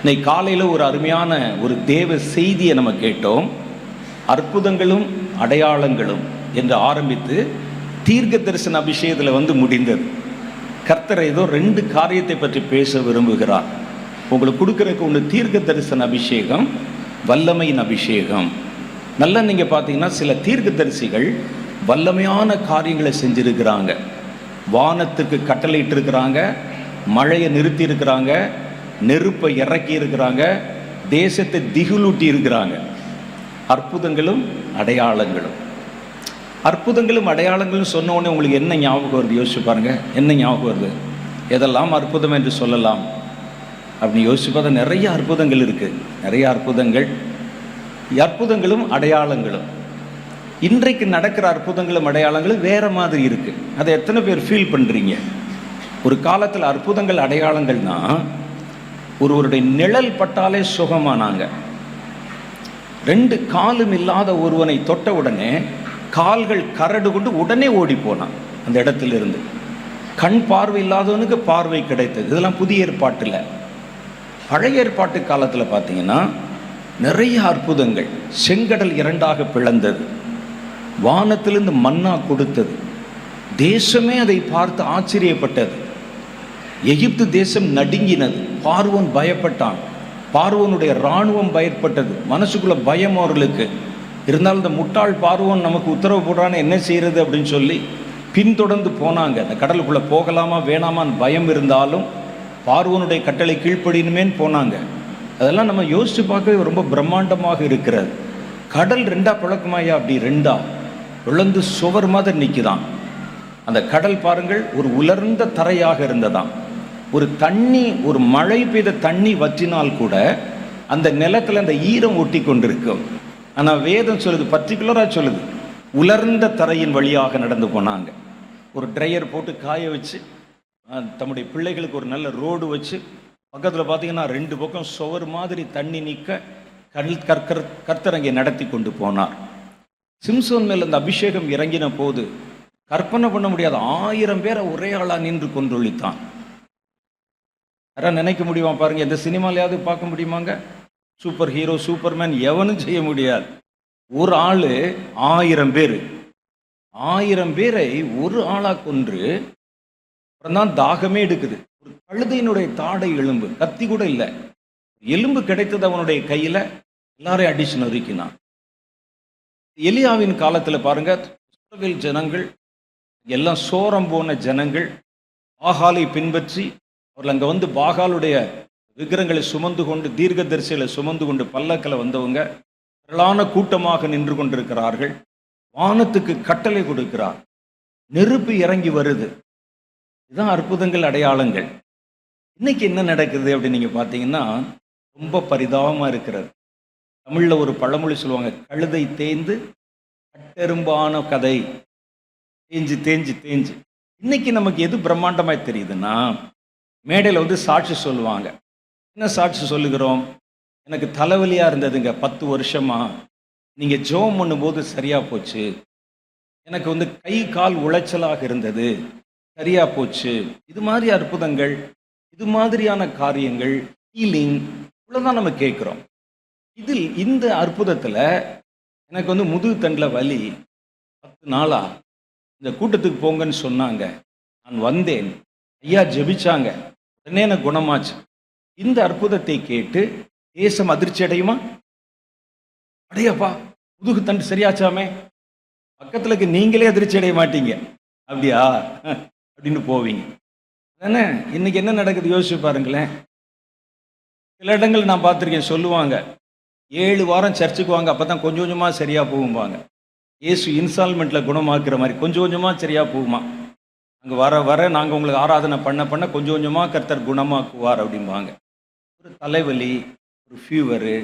இன்னைக்கு காலையில் ஒரு அருமையான ஒரு தேவ செய்தியை நம்ம கேட்டோம். அற்புதங்களும் அடையாளங்களும் என்று ஆரம்பித்து தீர்க்க தரிசன அபிஷேகத்தில் வந்து முடிந்தது. கர்த்தர் ஏதோ ரெண்டு காரியத்தை பற்றி பேச விரும்புகிறார். உங்களுக்கு கொடுக்குறதுக்கு ஒன்று தீர்க்க தரிசன அபிஷேகம் வல்லமையின் அபிஷேகம். நல்லா நீங்கள் பார்த்தீங்கன்னா சில தீர்க்க தரிசிகள் வல்லமையான காரியங்களை செஞ்சுருக்கிறாங்க. வானத்துக்கு கட்டளையிட்டு இருக்கிறாங்க மழையை நிறுத்தியிருக்கிறாங்க நெருப்பை இறக்கி இருக்கிறாங்க தேசத்தை திகுலூட்டி இருக்கிறாங்க. அற்புதங்களும் அடையாளங்களும். அற்புதங்களும் அடையாளங்களும் சொன்னோடனே உங்களுக்கு என்ன ஞாபகம் வருது? யோசிச்சு பாருங்க. என்ன ஞாபகம் வருது? எதெல்லாம் அற்புதம் என்று சொல்லலாம்? அப்படின்னு யோசிச்சு பார்த்தா நிறைய அற்புதங்கள் இருக்கு. நிறைய அற்புதங்கள். அற்புதங்களும் அடையாளங்களும். இன்றைக்கு நடக்கிற அற்புதங்களும் அடையாளங்களும் வேற மாதிரி இருக்கு. அதை எத்தனை பேர் ஃபீல் பண்றீங்க? ஒரு காலத்தில் அற்புதங்கள் அடையாளங்கள்னா ஒருவருடைய நிழல் பட்டாலே சுகமானாங்க. ரெண்டு காலும் இல்லாத ஒருவனை தொட்ட உடனே கால்கள் கரடு கொண்டு உடனே ஓடி போனான் அந்த இடத்துல இருந்து கண் பார்வை இல்லாதவனுக்கு பார்வை கிடைத்தது. இதெல்லாம் புதிய ஏற்பாட்டில் பழைய ஏற்பாட்டு காலத்தில் பார்த்தீங்கன்னா நிறைய அற்புதங்கள். செங்கடல் இரண்டாக பிளந்தது. வானத்திலிருந்து மன்னா கொடுத்தது. தேசமே அதை பார்த்து ஆச்சரியப்பட்டது. எகிப்து தேசம் நடுங்கினது. பார்வோன் பயப்பட்டான். பார்வோனுடைய இராணுவம் பயப்பட்டது. மனசுக்குள்ள பயம் அவர்களுக்கு. இருந்தாலும் இந்த முட்டாள் பார்வோன் நமக்கு உத்தரவு போடுறான்னு என்ன செய்யறது அப்படின்னு சொல்லி பின்தொடர்ந்து போனாங்க. அந்த கடலுக்குள்ளே போகலாமா வேணாமான்னு பயம் இருந்தாலும் பார்வோனுடைய கட்டளை கீழ்ப்படினுமேன்னு போனாங்க. அதெல்லாம் நம்ம யோசித்து பார்க்கவே ரொம்ப பிரம்மாண்டமாக இருக்கிறது. கடல் ரெண்டா பழக்கமாயா? அப்படி ரெண்டா. விழுந்து சுவர் மாதிரி நிற்குதான் அந்த கடல் பாருங்கள் ஒரு உலர்ந்த தரையாக இருந்ததாம். ஒரு தண்ணி ஒரு மழை பெய்த தண்ணி வற்றினால் கூட அந்த நிலத்தில் அந்த ஈரம் ஒட்டி கொண்டிருக்கும். ஆனால் வேதம் சொல்லுது பர்டிகுலராக சொல்லுது உலர்ந்த தரையின் வழியாக நடந்து போனாங்க. ஒரு ட்ரையர் போட்டு காய வச்சு தம்முடைய பிள்ளைகளுக்கு ஒரு நல்ல ரோடு வச்சு பக்கத்தில் பார்த்தீங்கன்னா ரெண்டு பக்கம் சுவர் மாதிரி தண்ணி நிற்க கல் கற்கர் கர்த்தரங்கை நடத்தி கொண்டு போனார். சிம்சோன் மேல் அந்த அபிஷேகம் இறங்கின போது கற்பனை பண்ண முடியாத ஆயிரம் பேரை ஒரே ஆளாக நின்று கொன்றொழித்தான். யாராவது நினைக்க முடியுமா பாருங்கள் எந்த சினிமாலையாவது பார்க்க முடியுமாங்க? சூப்பர் ஹீரோ சூப்பர்மேன் எவனும் செய்ய முடியாது. ஒரு ஆள் ஆயிரம் பேர். ஆயிரம் பேரை ஒரு ஆளாக கொன்று அப்புறம்தான் தாகமே எடுக்குது. ஒரு கழுதையினுடைய தாடை எலும்பு. கத்தி கூட இல்லை. எலும்பு கிடைத்தது அவனுடைய கையில். எல்லாரையும் அடிச்சு நொறுக்கினான். எலியாவின் காலத்தில் பாருங்க இஸ்ரவேல் ஜனங்கள் எல்லாம் சோரம் போன ஜனங்கள் ஆகாலை பின்பற்றி அவர்கள் அங்கே வந்து பாகாலுடைய விக்கிரங்களை சுமந்து கொண்டு தீர்க்க தரிசிகளை சுமந்து கொண்டு பல்லக்கில் வந்தவங்க திரளான கூட்டமாக நின்று கொண்டிருக்கிறார்கள். வானத்துக்கு கட்டளை கொடுக்கிறார். நெருப்பு இறங்கி வருது. இதுதான் அற்புதங்கள் அடையாளங்கள். இன்னைக்கு என்ன நடக்குது அப்படின்னு நீங்க பார்த்தீங்கன்னா ரொம்ப பரிதாபமாக இருக்கிறது. தமிழில் ஒரு பழமொழி சொல்லுவாங்க கழுதை தேய்ந்து கட்டெரும்பான கதை. தேஞ்சு தேஞ்சு தேஞ்சு. இன்னைக்கு நமக்கு எது பிரம்மாண்டமாய் தெரியுதுன்னா மேடையில் வந்து சாட்சி சொல்லுவாங்க. என்ன சாட்சி சொல்லுகிறோம்? எனக்கு தலைவலியாக இருந்ததுங்க பத்து வருஷமாக நீங்கள் ஜோம் பண்ணும்போது சரியாக போச்சு. எனக்கு வந்து கை கால் உளைச்சலாக இருந்தது. சரியாக போச்சு. இது மாதிரி அற்புதங்கள் இது மாதிரியான காரியங்கள் ஹீலிங் இவ்வளவுதான் நம்ம கேட்குறோம். இதில் இந்த அற்புதத்தில் எனக்கு வந்து முதுகு தண்டில் வலி. பத்து நாளாக இந்த கூட்டத்துக்கு போங்கன்னு சொன்னாங்க. நான் வந்தேன். ஐயா ஜெபிச்சாங்க. உடனே எனக்கு குணமாச்சு. இந்த அற்புதத்தை கேட்டு தேசம் அதிர்ச்சி அடையுமா? அடையப்பா முதுகு தண்டு சரியாச்சாமே? பக்கத்துல இருக்க நீங்களே அதிர்ச்சி அடைய மாட்டீங்க. அப்படியா? அப்படின்னு போவீங்க. தானே இன்னைக்கு என்ன நடக்குது யோசிச்சு பாருங்களேன். சில இடங்கள் நான் பார்த்துருக்கேன் சொல்லுவாங்க. ஏழு வாரம் சர்ச்சுக்கு வாங்க அப்போ தான் கொஞ்சம் கொஞ்சமாக சரியாக போகும்பாங்க. ஏசு இன்ஸ்டால்மெண்ட்டில் குணமாக்குற மாதிரி கொஞ்சம் கொஞ்சமாக சரியாக போகுமா? அங்கே வர வர நாங்கள் உங்களுக்கு ஆராதனை பண்ண பண்ண கொஞ்சம் கொஞ்சமாக கர்த்தர் குணமாக்குவார் அப்படிம்பாங்க. ஒரு தலைவலி ஒரு ஃபீவரு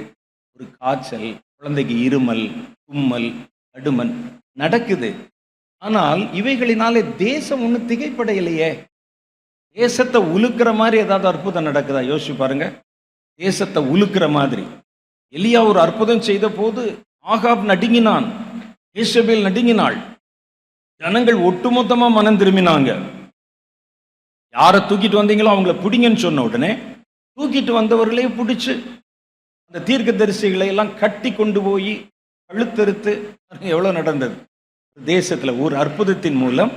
ஒரு காய்ச்சல் குழந்தைக்கு இருமல் தும்மல் அடுமன் நடக்குது. ஆனால் இவைகளினாலே தேசம் ஒன்றும் திகைப்படையிலையே. தேசத்தை உலுக்கிற மாதிரி ஏதாவது அற்புதம் நடக்குதா? யோசிச்சு பாருங்க. தேசத்தை உலுக்கிற மாதிரி. எலியா ஒரு அற்புதம் செய்த போது ஆகாப் நடுங்கினான். ஏசபேல் நடுங்கினாள். ஜனங்கள் ஒட்டுமொத்தமா மனம் திரும்பினாங்க. யாரை தூக்கிட்டு வந்தீங்களோ அவங்கள பிடிங்கன்னு சொன்ன உடனே தூக்கிட்டு வந்தவர்களே பிடிச்சு அந்த தீர்க்க தரிசிகளை எல்லாம் கட்டி கொண்டு போய் கழுத்தறுத்து எவ்வளோ நடந்தது? தேசத்தில் ஒரு அற்புதத்தின் மூலம்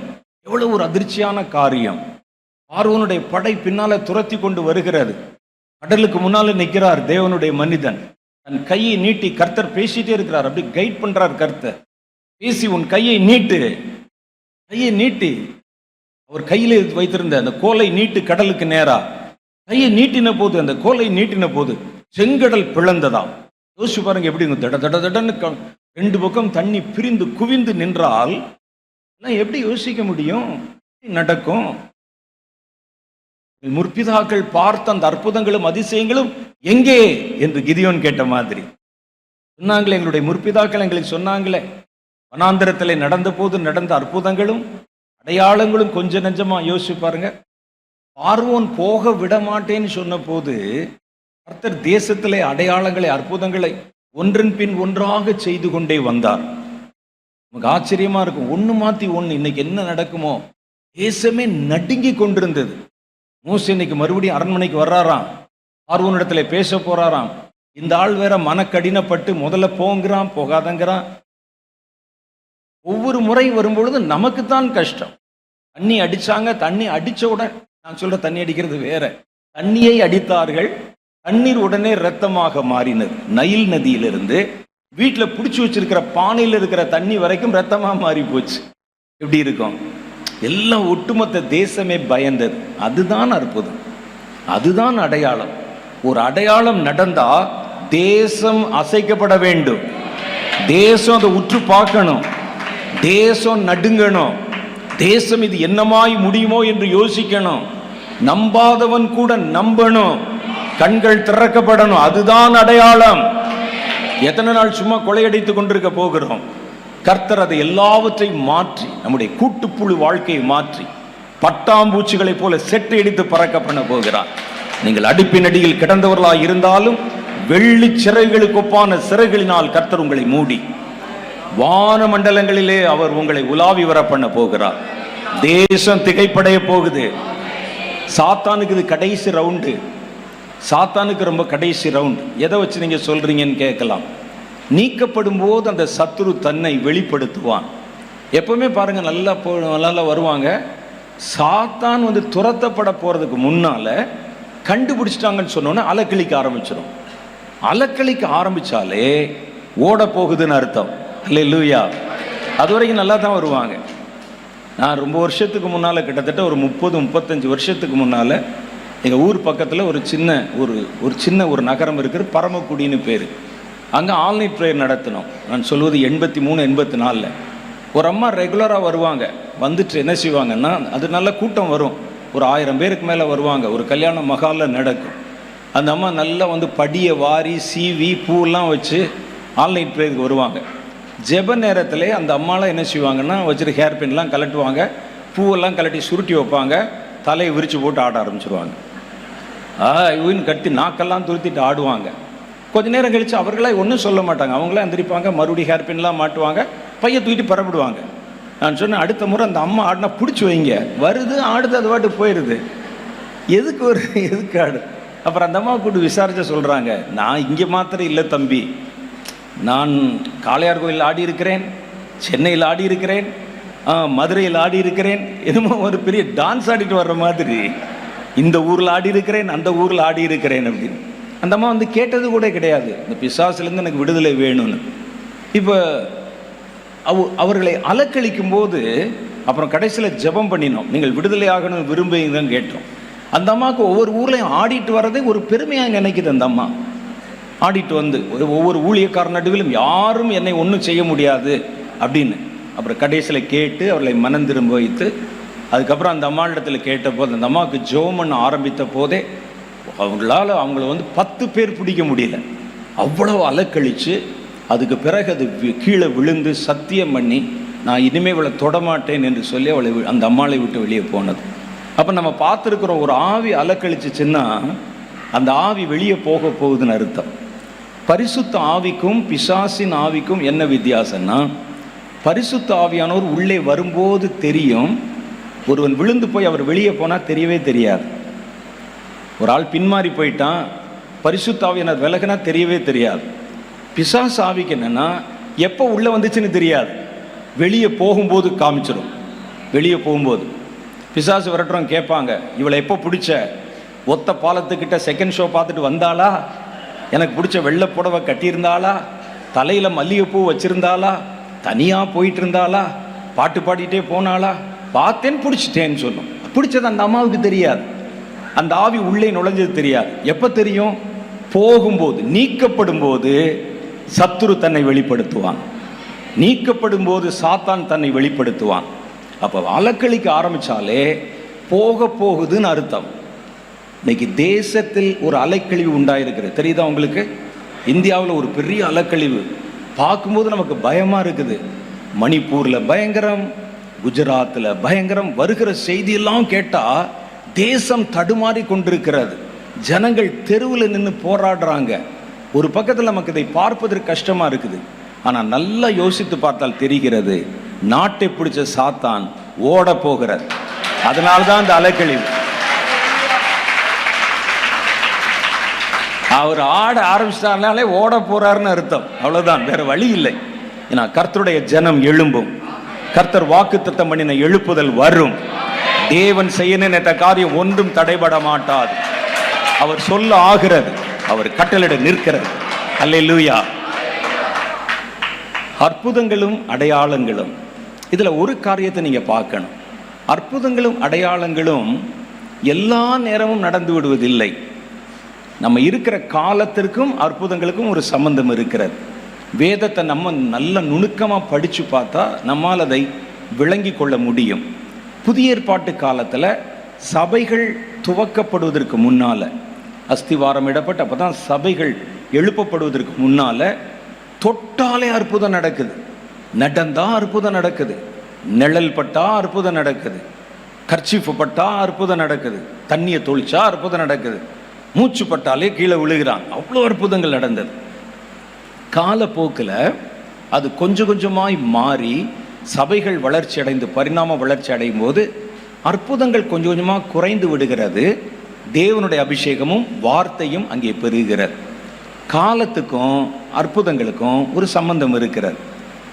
எவ்வளோ ஒரு அதிர்ச்சியான காரியம். பார்வனுடைய படை பின்னால துரத்தி கொண்டு வருகிறது. கடலுக்கு முன்னால நிற்கிறார் தேவனுடைய மனிதன். தன் கையை நீட்டி கர்த்தர் பேசிட்டே இருக்கிறார். அப்படி கைட் பண்றார் கர்த்தர். பேசி உன் கையை நீட்டு. கையை நீட்டி அவர் கையில் வைத்திருந்த அந்த கோலை நீட்டு கடலுக்கு நேரா கையை நீட்டின போது அந்த கோலை நீட்டின போது செங்கடல் பிளந்ததாம். யோசிச்சு பாருங்க எப்படி தட தட தடன்னு ரெண்டு பக்கம் தண்ணி பிரிந்து குவிந்து நின்றால் நான் எப்படி யோசிக்க முடியும்? நடக்கும்? முற்பிதாக்கள் பார்த்த அந்த அற்புதங்களும் அதிசயங்களும் எங்கே? என்று கிதியோன் கேட்ட மாதிரி. சொன்னாங்களே எங்களுடைய முற்பிதாக்கள் எங்களுக்கு சொன்னாங்களே. வனாந்திரத்தில் நடந்த போது நடந்த அற்புதங்களும் அடையாளங்களும் கொஞ்சம் நெஞ்சமாக யோசிச்சு பாருங்க. பார்வோன் போக விட மாட்டேன்னு சொன்ன போது கர்த்தர் தேசத்திலே அடையாளங்களை அற்புதங்களை ஒன்றின் பின் ஒன்றாக செய்து கொண்டே வந்தார். நமக்கு ஆச்சரியமா இருக்கும். ஒன்று மாத்தி ஒன்று இன்னைக்கு என்ன நடக்குமோ? தேசமே நடுங்கி கொண்டிருந்தது. மூசு இன்னைக்கு மறுபடியும் அரண்மனைக்கு வர்றாராம். பார்வோனிடத்துல பேச போறாராம். இந்த ஆள் வேற மனக்கடினப்பட்டு முதல்ல போங்கிறான் போகாதங்கிறான். ஒவ்வொரு முறை வரும்பொழுது நமக்குத்தான் கஷ்டம். தண்ணி அடிச்சாங்க தண்ணி அடித்தவுடன் உடனே நான் சொல்கிற தண்ணி அடிக்கிறது வேற. தண்ணியை அடித்தார்கள் தண்ணீர் உடனே ரத்தமாக மாறினது. நயில் நதியிலிருந்து வீட்டில் பிடிச்சி வச்சிருக்கிற பானையில் இருக்கிற தண்ணி வரைக்கும் ரத்தமாக மாறி போச்சு எப்படி இருக்கும்? எல்லாம் ஒட்டுமொத்த தேசமே பயந்தது. அதுதான் அற்புதம். அதுதான் அடையாளம். ஒரு அடையாளம் நடந்தா தேசம் அசைக்கப்பட வேண்டும். தேசம் அதை உற்று பார்க்கணும். தேசம் நடுங்கணும். தேசம் இது என்னமாய் முடியுமோ என்று யோசிக்கணும். நம்பாதவன் கூட நம்பணும். கண்கள் திறக்கப்படணும். அதுதான் அடையாளம். எத்தனை நாள் சும்மா கொள்ளையடித்துக் கொண்டிருக்க போகிறோம். கர்த்தர் அதை எல்லாவற்றையும் மாற்றி நம்முடைய கூட்டுப்புழு வாழ்க்கையை மாற்றி பட்டாம்பூச்சிகளைப் போல செட்டு எடுத்து பறக்க பண்ண போகிறார். நீங்கள் அடுப்பின் அடியில் கிடந்தவர்களாக இருந்தாலும் வெள்ளி சிறகுகளுக்கு ஒப்பான சிறகுகளினால் கர்த்தர் உங்களை மூடி வான மண்டலங்களிலே அவர் உங்களை உலாவி வர பண்ண போகிறார். தேசம் திகைப்படைய போகுது. சாத்தானுக்கு இது கடைசி ரவுண்டு சாத்தானுக்கு ரொம்ப கடைசி ரவுண்டு எதை வச்சு நீங்கள் சொல்கிறீங்கன்னு கேட்கலாம். நீக்கப்படும் போது அந்த சத்துரு தன்னை வெளிப்படுத்துவான். எப்பவுமே பாருங்கள் நல்லா போ நல்லா வருவாங்க. சாத்தான் வந்து துரத்தப்பட போகிறதுக்கு முன்னால் கண்டுபிடிச்சிட்டாங்கன்னு சொன்னோன்னே அலக்களிக்க ஆரம்பிச்சிடும் அலக்களிக்க ஆரம்பிச்சாலே ஓட போகுதுன்னு அர்த்தம். இல்லை லூயா அது வரைக்கும் நல்லா தான் வருவாங்க. நான் ரொம்ப வருஷத்துக்கு முன்னால் கிட்டத்தட்ட ஒரு முப்பது முப்பத்தஞ்சு வருஷத்துக்கு முன்னால் எங்கள் ஊர் பக்கத்தில் ஒரு சின்ன ஒரு ஒரு சின்ன ஒரு நகரம் இருக்கிற பரமக்குடின்னு பேர். அங்கே ஆன்லைன் ப்ரேயர் நடத்தினோம். நான் சொல்வது எண்பத்தி மூணு எண்பத்தி நாலில். ஒரு அம்மா ரெகுலராக வருவாங்க. வந்துட்டு என்ன செய்வாங்கன்னா அது நல்ல கூட்டம் வரும். ஒரு ஆயிரம் பேருக்கு மேலே வருவாங்க. ஒரு கல்யாண மகாலில் நடக்கும். அந்த அம்மா நல்லா வந்து படியை வாரி சீவி பூவெல்லாம் வச்சு ஆன்லைன் ப்ரேயருக்கு வருவாங்க. ஜெப நேரத்தில் அந்த அம்மாலாம் என்ன செய்வாங்கன்னா வச்சுட்டு ஹேர் பின்லாம் கலட்டுவாங்க பூவெல்லாம் கலட்டி சுருட்டி வைப்பாங்க தலையை விரித்து போட்டு ஆட ஆரம்பிச்சிருவாங்க. ஆ இவன் கட்டி நாக்கெல்லாம் துருத்திட்டு ஆடுவாங்க. கொஞ்ச நேரம் கழித்து அவர்களே ஒன்றும் சொல்ல மாட்டாங்க. அவங்களே எந்திரிப்பாங்க மறுபடியும் ஹேர் பின்லாம் மாட்டுவாங்க பையன் தூக்கிட்டு பரப்பிடுவாங்க. நான் சொன்னேன் அடுத்த முறை அந்த அம்மா ஆடினா பிடிச்சி வைங்க. வருது ஆடுது அது பாட்டு போயிடுது எதுக்கு ஒரு எதுக்கு ஆடு? அப்புறம் அந்த அம்மா கூட்டு விசாரிச்ச சொல்கிறாங்க நான் இங்கே மாத்திரம் இல்லை தம்பி. நான் காளையார் கோயில் ஆடி இருக்கிறேன் சென்னையில் ஆடி இருக்கிறேன் மதுரையில் ஆடி இருக்கிறேன் என்னமோ ஒரு பெரிய டான்ஸ் ஆடிட்டு வர்ற மாதிரி. இந்த ஊரில் ஆடி இருக்கிறேன் அந்த ஊரில் ஆடி இருக்கிறேன் அப்படின்னு. அந்த அம்மா வந்து கேட்டது கூட கிடையாது. இந்த பிசாசுலேருந்து எனக்கு விடுதலை வேணும்னு. இப்போ அவ அவர்களை அலக்களிக்கும் போது அப்புறம் கடைசியில் ஜெபம் பண்ணினோம். நீங்கள் விடுதலை ஆகணும் விரும்புங்கன்னு கேட்டோம். அந்த அம்மாவுக்கு ஒவ்வொரு ஊர்லேயும் ஆடிட்டு வர்றதே ஒரு பெருமையாக நினைக்குது அந்த அம்மா. ஆடிட்டு வந்து ஒரு- ஒவ்வொரு ஊழியக்கார நடுவிலும் யாரும் என்னை ஒன்றும் செய்ய முடியாது அப்படின்னு அப்புறம் கடைசியில் கேட்டு அவர்களை மனம் திரும்ப வைத்து அதுக்கப்புறம் அந்த அம்மாளிடத்தில் கேட்டபோது அந்த அம்மாவுக்கு ஜோமன் ஆரம்பித்த போதே அவங்களால அவங்கள வந்து பத்து பேர் பிடிக்க முடியல. அவ்வளோ அலக்கழித்து அதுக்கு பிறகு அது கீழே விழுந்து சத்தியம் பண்ணி நான் இனிமேல் இவளை தொடமாட்டேன் என்று சொல்லி அவளை அந்த அம்மாளை விட்டு வெளியே போனது. அப்போ நம்ம பார்த்துருக்குறோம் ஒரு ஆவி அலக்கழிச்சிச்சின்னா அந்த ஆவி வெளியே போக போகுதுன்னு அர்த்தம். பரிசுத்த ஆவிக்கும் பிசாசின் ஆவிக்கும் என்ன வித்தியாசம்னா பரிசுத்த ஆவியானவர் உள்ளே வரும்போது தெரியும் ஒருவன் விழுந்து போய் அவர் வெளியே போனால் தெரியவே தெரியாது. ஒரு ஆள் பின்மாறி போயிட்டான் பரிசுத்தாவியனர் விலகுனா தெரியவே தெரியாது. பிசாஸ் ஆவிக்கு என்னென்னா எப்போ உள்ளே வந்துச்சுன்னு தெரியாது. வெளியே போகும்போது காமிச்சிடும் வெளியே போகும்போது. பிசாசு விரட்டுறோம் கேட்பாங்க இவளை எப்போ பிடிச்ச? ஒத்த பாலத்துக்கிட்ட செகண்ட் ஷோ பார்த்துட்டு வந்தாளா? எனக்கு பிடிச்ச வெள்ளை புடவை கட்டியிருந்தாளா? தலையில் மல்லிகைப்பூ வச்சுருந்தாளா? தனியாக போயிட்டு இருந்தாளா பாட்டு பாடிட்டே போனாளா? பார்த்தேன் பிடிச்சிட்டேன்னு சொல்லும் பிடிச்சது அந்த அம்மாவுக்கு தெரியாது. அந்த ஆவி உள்ளே நுழைஞ்சது தெரியாது. எப்போ தெரியும்? போகும்போது நீக்கப்படும் போது சத்துரு தன்னை வெளிப்படுத்துவான். நீக்கப்படும் போது சாத்தான் தன்னை வெளிப்படுத்துவான். அப்போ அலக்களிக்க ஆரம்பிச்சாலே போக போகுதுன்னு அர்த்தம். இன்னைக்கு தேசத்தில் ஒரு அலைக்கழிவு உண்டாயிருக்கிறது. தெரியுதா உங்களுக்கு? இந்தியாவில் ஒரு பெரிய அலைக்கழிவு. பார்க்கும்போது நமக்கு பயமாக இருக்குது. மணிப்பூரில் பயங்கரம் குஜராத்தில் பயங்கரம் வருகிற செய்தியெல்லாம் கேட்டால் தேசம் தடுமாறி கொண்டிருக்கிறது. ஜனங்கள் தெருவில் நின்று போராடுறாங்க. ஒரு பக்கத்தில் நமக்கு இதை பார்ப்பதற்கு கஷ்டமாக இருக்குது. ஆனால் நல்லா யோசித்து பார்த்தால் தெரிகிறது. நாட்டை பிடிச்ச சாத்தான் ஓட போகிறது அதனால்தான் இந்த அலைக்கழிவு. அவர் ஆட ஆரம்பிச்சிட்டாருனாலே ஓட போறாருன்னு அர்த்தம். அவ்வளவுதான் வேற வழி இல்லை. ஏன்னா கர்த்தருடைய ஜனம் எழும்பும். கர்த்தர் வாக்கு திட்டம் பண்ணின எழுப்புதல் வரும். தேவன் செய்ய நினைத்த காரியம் ஒன்றும் தடைபட மாட்டாது. அவர் சொல்ல ஆகிறது அவர் கட்டளிட நிற்கிறது. அல்லேலூயா. அற்புதங்களும் அடையாளங்களும். இதுல ஒரு காரியத்தை நீங்க பார்க்கணும். அற்புதங்களும் அடையாளங்களும் எல்லா நேரமும் நடந்து விடுவதில்லை. நம்ம இருக்கிற காலத்திற்கும் அற்புதங்களுக்கும் ஒரு சம்பந்தம் இருக்கிறது. வேதத்தை நம்ம நல்ல நுணுக்கமாக படித்து பார்த்தா நம்மால் அதை விளங்கி கொள்ள முடியும். புதிய ஏற்பாட்டு காலத்தில் சபைகள் துவக்கப்படுவதற்கு முன்னால் அஸ்திவாரம் இடப்பட்டு அப்போ தான் சபைகள் எழுப்பப்படுவதற்கு முன்னால் தொட்டாலே அற்புதம் நடக்குது. நடந்தால் அற்புதம் நடக்குது. நிழல் பட்டா அற்புதம் நடக்குது. கர்ச்சீஃப் பட்டா அற்புதம் நடக்குது. தண்ணியை தொழிச்சா அற்புதம் நடக்குது. மூச்சு பட்டாலே கீழே விழுகிறான். அவ்வளோ அற்புதங்கள் நடந்தது. காலப்போக்கில் அது கொஞ்சம் கொஞ்சமாய் மாறி சபைகள் வளர்ச்சி அடைந்து பரிணாம வளர்ச்சி அடையும் போது அற்புதங்கள் கொஞ்சம் கொஞ்சமாக குறைந்து விடுகிறது. தேவனுடைய அபிஷேகமும் வார்த்தையும் அங்கே பெருகிறது. காலத்துக்கும் அற்புதங்களுக்கும் ஒரு சம்பந்தம் இருக்கிறது.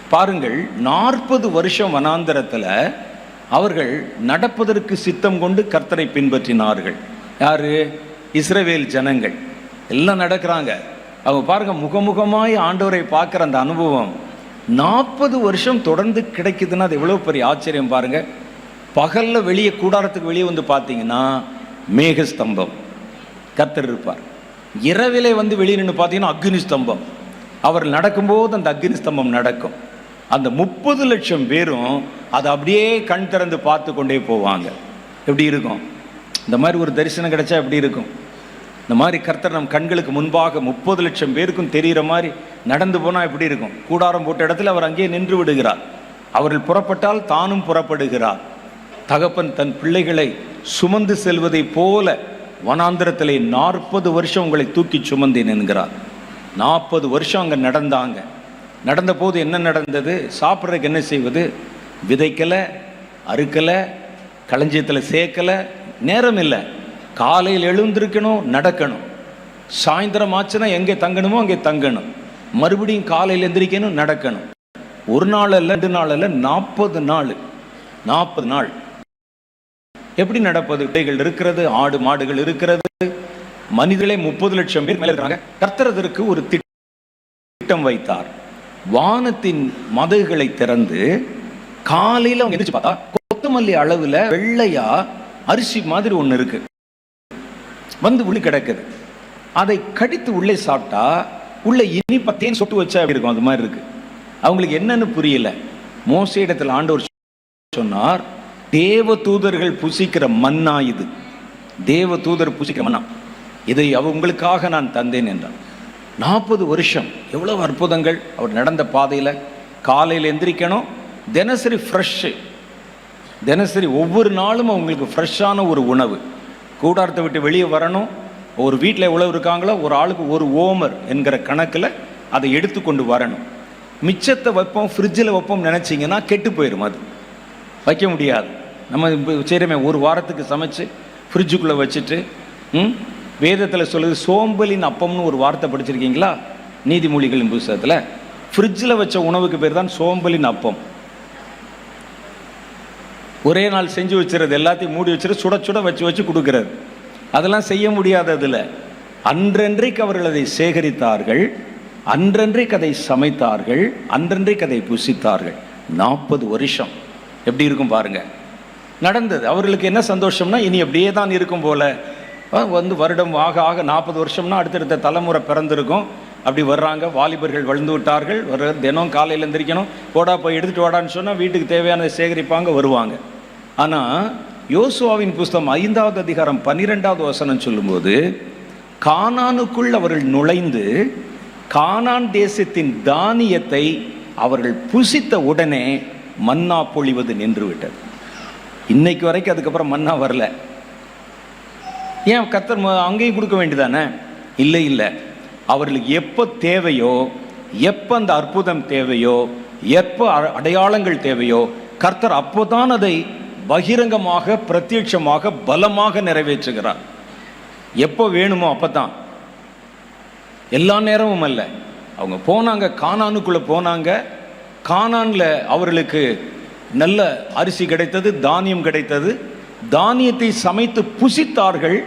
பாருங்கள் நாற்பது வருஷம் வனாந்தரத்தில் அவர்கள் நடப்பதற்கு சித்தம் கொண்டு கர்த்தரை பின்பற்றினார்கள். யாரு? இஸ்ரவேல் ஜனங்கள். எல்லாம் நடக்கிறாங்க. அவங்க பாருங்க முகமுகமாய் ஆண்டவரை பார்க்குற அந்த அனுபவம். நாற்பது வருஷம் தொடர்ந்து கிடைக்குதுன்னா அது எவ்வளோ பெரிய ஆச்சரியம் பாருங்க. பகலில் வெளியே கூடாரத்துக்கு வெளியே வந்து பார்த்தீங்கன்னா மேகஸ்தம்பம். கர்த்தர் இருப்பார். இரவிலே வந்து வெளியே நின்று பார்த்தீங்கன்னா அக்னி ஸ்தம்பம் அவர் நடக்கும்போது அந்த அக்னி ஸ்தம்பம் நடக்கும். அந்த முப்பது லட்சம் பேரும் அதை அப்படியே கண் திறந்து பார்த்து கொண்டே போவாங்க. எப்படி இருக்கும்? இந்த மாதிரி ஒரு தரிசனம் கிடைச்சா எப்படி இருக்கும்? இந்த மாதிரி கர்த்தர் நம் கண்களுக்கு முன்பாக முப்பது லட்சம் பேருக்கும் தெரிகிற மாதிரி நடந்து போனால் எப்படி இருக்கும். கூடாரம் போட்ட இடத்துல அவர் அங்கேயே நின்று விடுகிறார். அவர்கள் புறப்பட்டால் தானும் புறப்படுகிறார். தகப்பன் தன் பிள்ளைகளை சுமந்து செல்வதைப் போல வனாந்திரத்திலே நாற்பது வருஷம் உங்களை தூக்கி சுமந்தேன் என்கிறார். நாற்பது வருஷம் அங்கே நடந்தாங்க. நடந்தபோது என்ன நடந்தது? சாப்பிட்றதுக்கு என்ன செய்வது? விதைக்கலை அறுக்கலை களஞ்சியத்தில் சேர்க்கலை நேரம் இல்லை. காலையில் எழுந்திருக்கணும் நடக்கணும். சாயந்தரம் ஆச்சுன்னா எங்கே தங்கணுமோ அங்கே தங்கணும். மறுபடியும் காலையில் எந்திரிக்கணும் நடக்கணும். ஒரு நாள் அல்ல ரெண்டு நாள் அல்ல நாற்பது நாள். நாற்பது நாள். எப்படி நடப்பது? பிள்ளைகள் இருக்கிறது ஆடு மாடுகள் இருக்கிறது. மனிதர்களே முப்பது லட்சம் பேர் மேலே இருக்காங்க கர்த்தர் ஒரு திட்டம் வைத்தார். வானத்தின் மதகுகளை திறந்து காலையில் அவங்க எந்திரிச்சு பார்த்தா கொத்தமல்லி அளவில் வெள்ளையா அரிசி மாதிரி ஒன்று இருக்கு. வந்து உள்ளே கிடக்குது. அதை கடித்து உள்ளே சாப்பிட்டா உள்ள இனி பத்தேன்னு சொட்டு வச்சா அப்படி இருக்கும்? அது மாதிரி இருக்கு. அவங்களுக்கு என்னன்னு புரியல. மோச இடத்துல ஆண்டவர் சொன்னார் தேவ தூதர்கள் புசிக்கிற மண்ணா இது. தேவ தூதர் புசிக்கிற மண்ணா இதை அவங்களுக்காக நான் தந்தேன் என்றான். நாற்பது வருஷம் எவ்வளவு அற்புதங்கள். அவர் நடந்த பாதையில் காலையில் எந்திரிக்கணும். தினசரி ஃப்ரெஷ்ஷு தினசரி ஒவ்வொரு நாளும் அவங்களுக்கு ஃப்ரெஷ்ஷான ஒரு உணவு. கூடாரத்தை விட்டு வெளியே வரணும். ஒரு வீட்டில் எவ்வளோ இருக்காங்களோ ஒரு ஆளுக்கு ஒரு ஓமர் என்கிற கணக்கில் அதை எடுத்து கொண்டு வரணும். மிச்சத்தை வைப்போம் ஃப்ரிட்ஜில் வைப்போம் நினச்சிங்கன்னா கெட்டு போயிடும் அது. வைக்க முடியாது. நம்ம சரிமே ஒரு வாரத்துக்கு சமைச்சு ஃப்ரிட்ஜுக்குள்ளே வச்சுட்டு ம்? வேதத்தில் சொல்லுது சோம்பலின் அப்பம்னு ஒரு வார்த்தை படிச்சிருக்கீங்களா? நீதிமொழிகளின் புஸ்தகத்தில் ஃப்ரிட்ஜில் வச்ச உணவுக்கு பேர் தான் சோம்பலின் அப்பம். ஒரே நாள் செஞ்சு வச்சுறது எல்லாத்தையும் மூடி வச்சுட்டு சுட சுட வச்சு வச்சு கொடுக்குறது. அதெல்லாம் செய்ய முடியாததில் அன்றன்றைக்கு அவர்கள் அதை சேகரித்தார்கள் அன்றன்றைக்கு அதை சமைத்தார்கள் அன்றன்றைக்கு அதை புசித்தார்கள். நாற்பது வருஷம். எப்படி இருக்கும் பாருங்க. நடந்தது. அவர்களுக்கு என்ன சந்தோஷம்னா இனி அப்படியே தான் இருக்கும் போல. வந்து வருடம் ஆக ஆக நாற்பது வருஷம்னா அடுத்தடுத்த தலைமுறை பிறந்திருக்கும். அப்படி வர்றாங்க. வாலிபர்கள் வளர்ந்து விட்டார்கள். வர தினம் காலையில் எந்திரிக்கணும். போடா போய் எடுத்துகிட்டு வாடான்னு சொன்னால் வீட்டுக்கு தேவையான சேகரிப்பாங்க வருவாங்க. ஆனால் யோசுவாவின் புஸ்தகம் ஐந்தாவது அதிகாரம் பன்னிரெண்டாவது வசனம் சொல்லும்போது கானானுக்குள் அவர்கள் நுழைந்து கானான் தேசத்தின் தானியத்தை அவர்கள் புசித்த உடனே மன்னா பொழிவது நின்று விட்டது இன்னைக்கு வரைக்கும் அதுக்கப்புறம் மன்னா வரல. ஏன் கத்தர் அங்கேயும் கொடுக்க வேண்டியதானே? இல்லை இல்லை. அவர்களுக்கு எப்போ தேவையோ எப்போ அந்த அற்புதம் தேவையோ எப்போ அ- அடையாளங்கள் தேவையோ கர்த்தர் அப்போதான் அதை பகிரங்கமாக பிரத்யட்சமாக பலமாக நிறைவேற்றுகிறார். எப்போ வேணுமோ அப்போ தான் எல்லா நேரமும் அல்ல. அவங்க போனாங்க கானானுக்குள்ளே போனாங்க. கானானில் அவர்களுக்கு நல்ல அரிசி கிடைத்தது தானியம் கிடைத்தது. தானியத்தை சமைத்து புசித்தார்கள்.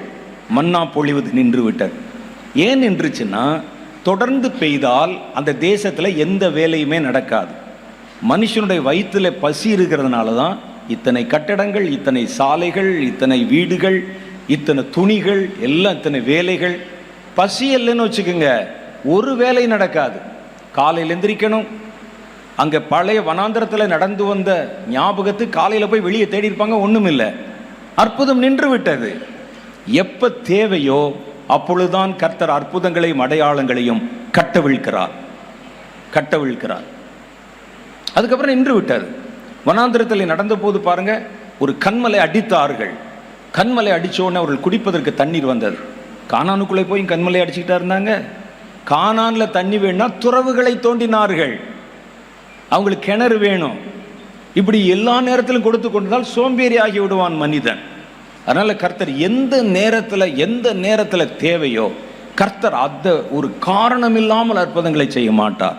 மன்னா பொழிவது நின்று விட்டது ஏன் நின்றுச்சுன்னா தொடர்ந்து பெய்தால் அந்த தேசத்தில் எந்த வேலையுமே நடக்காது. மனுஷனுடைய வயிற்றில் பசி இருக்கிறதுனால தான் இத்தனை கட்டடங்கள் இத்தனை சாலைகள் இத்தனை வீடுகள் இத்தனை துணிகள் எல்லாம் இத்தனை வேலைகள். பசி இல்லைன்னு வச்சுக்கோங்க ஒரு வேலை நடக்காது. காலையில் எந்திரிக்கணும். அங்கே பழைய வனாந்திரத்தில் நடந்து வந்த ஞாபகத்து காலையில் போய் வெளியே தேடி இருப்பாங்க ஒன்றும் இல்லை. அற்புதம் நின்று விட்டது. எப்போ தேவையோ அப்பொழுதுதான் கர்த்தர் அற்புதங்களையும் அடையாளங்களையும் கட்டவிழ்கிறார் கட்டவிழ்கிறார் அதுக்கப்புறம் நின்று விட்டது. வனாந்திரத்தில் நடந்த போது பாருங்க ஒரு கண்மலை அடித்தார்கள். கண்மலை அடித்தோடனே உடனே அவர்கள் குடிப்பதற்கு தண்ணீர் வந்தது. கானானுக்குள்ளே போய் கண்மலை அடிச்சுக்கிட்டா இருந்தாங்க. காணானில் தண்ணி வேணும்னா துறவுகளை தோண்டினார்கள். அவங்களுக்கு கிணறு வேணும். இப்படி எல்லா நேரத்திலும் கொடுத்து கொண்டதால் சோம்பேறி ஆகி விடுவான் மனிதன். அதனால் கர்த்தர் எந்த நேரத்தில் எந்த நேரத்தில் தேவையோ கர்த்தர் அந்த ஒரு காரணம் இல்லாமல் அற்புதங்களை செய்ய மாட்டார்.